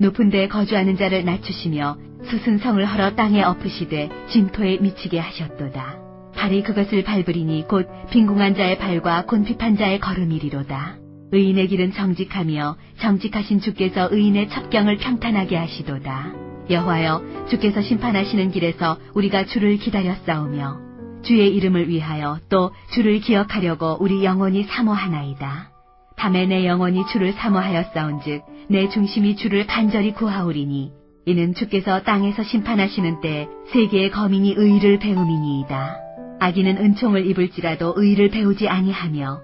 높은 데에 거주하는 자를 낮추시며 솟은 성을 헐어 땅에 엎으시되 진토에 미치게 하셨도다. 발이 그것을 밟으리니 곧 빈궁한 자의 발과 곤핍한 자의 걸음이리로다. 의인의 길은 정직하며 정직하신 주께서 의인의 첩경을 평탄하게 하시도다. 여호와여 주께서 심판하시는 길에서 우리가 주를 기다려 싸우며 주의 이름을 위하여 또 주를 기억하려고 우리 영혼이 사모하나이다. 밤에 내 영혼이 주를 사모하여 싸운즉 내 중심이 주를 간절히 구하오리니 이는 주께서 땅에서 심판하시는 때 세계의 거민이 의를 배움이니이다. 악인은 은총을 입을지라도 의를 배우지 아니하며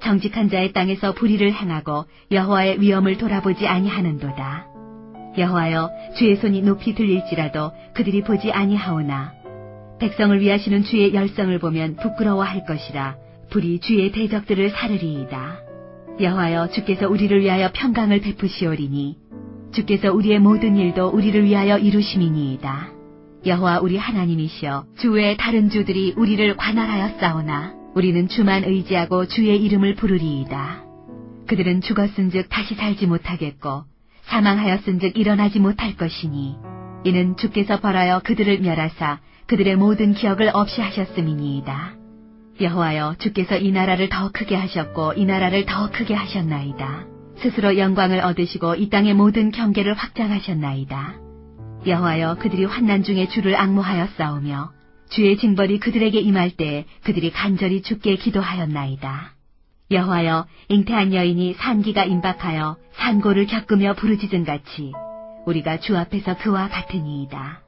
정직한 자의 땅에서 불의를 행하고 여호와의 위엄을 돌아보지 아니하는도다. 여호와여 주의 손이 높이 들릴지라도 그들이 보지 아니하오나 백성을 위하시는 주의 열성을 보면 부끄러워할 것이라 불이 주의 대적들을 사르리이다. 여호와여 주께서 우리를 위하여 평강을 베푸시오리니 주께서 우리의 모든 일도 우리를 위하여 이루심이니이다. 여호와 우리 하나님이시여 주 외의 다른 주들이 우리를 관할하여 싸우나 우리는 주만 의지하고 주의 이름을 부르리이다. 그들은 죽었은즉 다시 살지 못하겠고 사망하였은즉 일어나지 못할 것이니 이는 주께서 벌하여 그들을 멸하사 그들의 모든 기억을 없이 하셨음이니이다. 여호와여 주께서 이 나라를 더 크게 하셨고 이 나라를 더 크게 하셨나이다. 스스로 영광을 얻으시고 이 땅의 모든 경계를 확장하셨나이다. 여호와여 그들이 환난 중에 주를 악모하여 싸우며 주의 징벌이 그들에게 임할 때에 그들이 간절히 주께 기도하였나이다. 여호와여 잉태한 여인이 산기가 임박하여 산고를 겪으며 부르짖은 같이 우리가 주 앞에서 그와 같으니이다.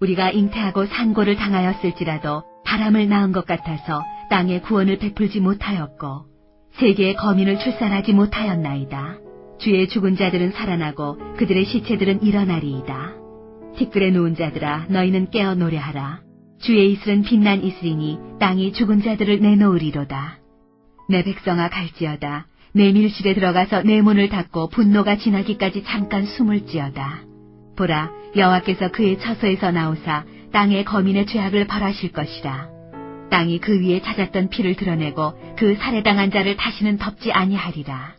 우리가 잉태하고 산고를 당하였을지라도 바람을 낳은 것 같아서 땅에 구원을 베풀지 못하였고 세계의 거민을 출산하지 못하였나이다. 주의 죽은 자들은 살아나고 그들의 시체들은 일어나리이다. 티끌에 누운 자들아 너희는 깨어 노래하라. 주의 이슬은 빛난 이슬이니 땅이 죽은 자들을 내놓으리로다. 내 백성아 갈지어다. 내 밀실에 들어가서 내 문을 닫고 분노가 지나기까지 잠깐 숨을지어다. 보라 여호와께서 그의 처소에서 나오사 땅의 거민의 죄악을 벌하실 것이라. 땅이 그 위에 찾았던 피를 드러내고 그 살해당한 자를 다시는 덮지 아니하리라.